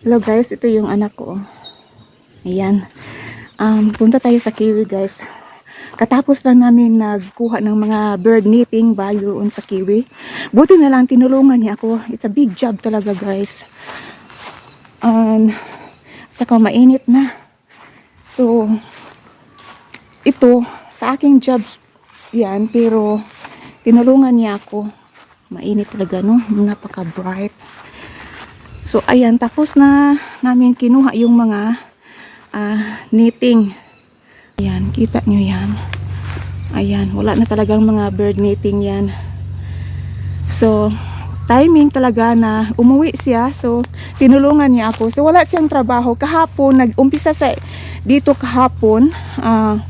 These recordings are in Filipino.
Hello guys, ito yung anak ko. Ayan. Um, punta tayo sa kiwi guys. Katapos lang namin nagkuha ng mga bird knitting ba yun sa kiwi. Buti na lang tinulungan niya ako. It's a big job talaga guys. Um, at saka mainit na. So, ito, sa aking job yan, pero tinulungan niya ako. Mainit talaga no, napaka bright. So, ayan, tapos na namin kinuha yung mga ah, knitting. Ayan, kita nyo yan. Ayan, wala na talagang mga bird knitting yan. So, timing talaga na umuwi siya. So, tinulungan niya ako. So, wala siyang trabaho. Kahapon, nag-umpisa sa dito kahapon. ah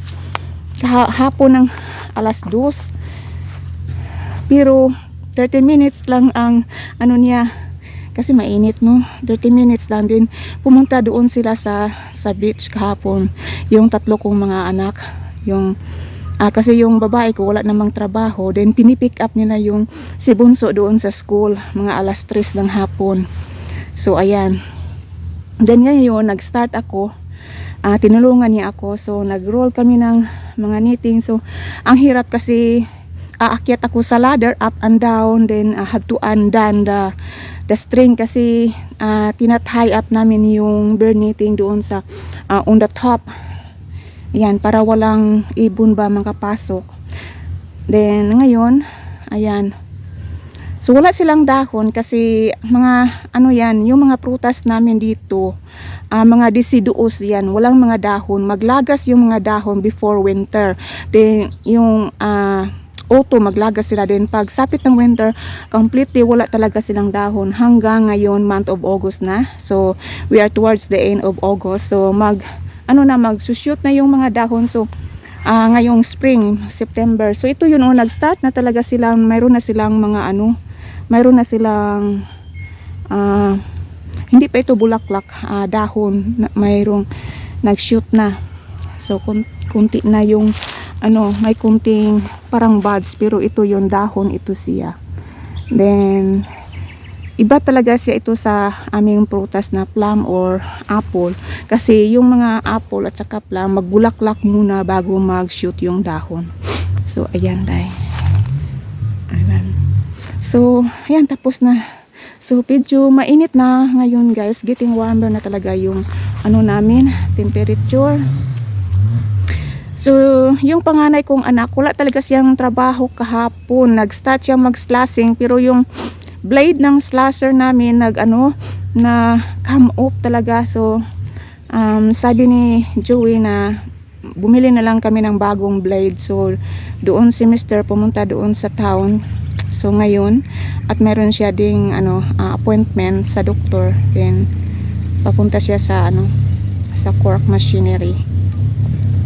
kaha- hapon ng alas 2. Pero, 30 minutes lang ang ano niya, kasi mainit no? 30 minutes lang din. Pumunta doon sila sa sa beach kahapon. Yung tatlo kong mga anak. Yung ah, kasi yung babae ko wala namang trabaho. Then pinipick up nila yung si Bunso doon sa school mga alas 3 ng hapon. So ayan. Then ngayon nag-start ako. Ah, tinulungan niya ako. So nag-roll kami ng mga knitting. So ang hirap kasi aakyat ako sa ladder up and down then I have to undan the the string kasi uh, tinatay up namin yung bird doon sa ah, on the top. Yan para walang ibon ba makapasok. Then ngayon ayan. So wala silang dahon kasi mga ano yan yung mga prutas namin dito ah, mga deciduous yan. Walang mga dahon. Maglagas yung mga dahon before winter. Then yung ah, autumn maglagas sila din. Pag sapit ng winter completely wala talaga silang dahon hanggang ngayon month of August na. So we are towards the end of August. So mag ano na magsushoot na yung mga dahon. So ah, ngayong spring September. So ito yun oh, nag-start na talaga silang mayroon na silang mga ano mayroon na silang ah, hindi pa ito bulaklak ah, dahon. Na, mayroong nag-shoot na. So kun- kunti na yung ano may kunting parang buds pero ito yung dahon ito siya. Then iba talaga siya ito sa aming prutas na plum or apple. Kasi yung mga apple at saka plum magbulaklak muna bago mag-shoot yung dahon. So ayan dahil ayan. So ayan tapos na. So medyo mainit na ngayon guys. Getting warmer na talaga yung ano namin temperature So, yung panganay kong anak, wala talaga siyang trabaho kahapon. Nag-start siya mag-slashing, pero yung blade ng slasher namin nag ano na come off talaga. So, um, sabi ni Joey na bumili na lang kami ng bagong blade. So, doon si Mr. pumunta doon sa town. So, ngayon, at meron siya ding ano, ah, appointment sa doktor. Then, papunta siya sa ano, sa Cork Machinery.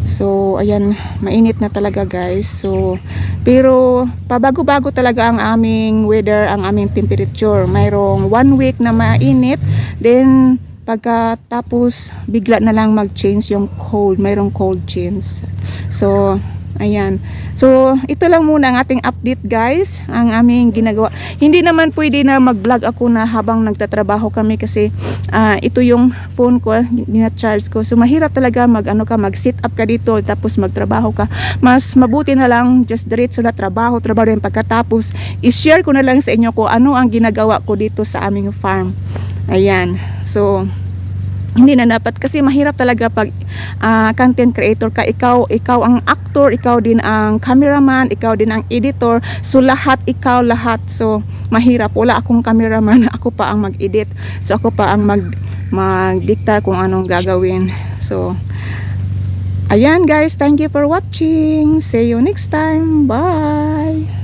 So, ayan, mainit na talaga guys. So, pero pabago-bago talaga ang aming weather, ang aming temperature. Mayroong one week na mainit, then pagkatapos bigla na lang mag-change yung cold. Mayroong cold change. So, ayan. So, ito lang muna ang ating update guys, ang aming ginagawa. Hindi naman pwede na mag-vlog ako na habang nagtatrabaho kami kasi ah, ito yung phone ko, gina-charge ko. So, mahirap talaga mag, ano ka, mag-sit up ka dito tapos magtrabaho ka. Mas mabuti na lang just diretso na trabaho, trabaho rin pagkatapos. I-share ko na lang sa inyo kung ano ang ginagawa ko dito sa aming farm. Ayan. So, hindi na dapat kasi mahirap talaga pag ah, content creator ka. Ikaw ikaw ang actor ikaw din ang cameraman ikaw din ang editor. So lahat ikaw lahat. So mahirap. Wala akong cameraman. Ako pa ang mag-edit. So ako pa ang mag magdikta kung anong gagawin. So ayan guys. Thank you for watching. See you next time. Bye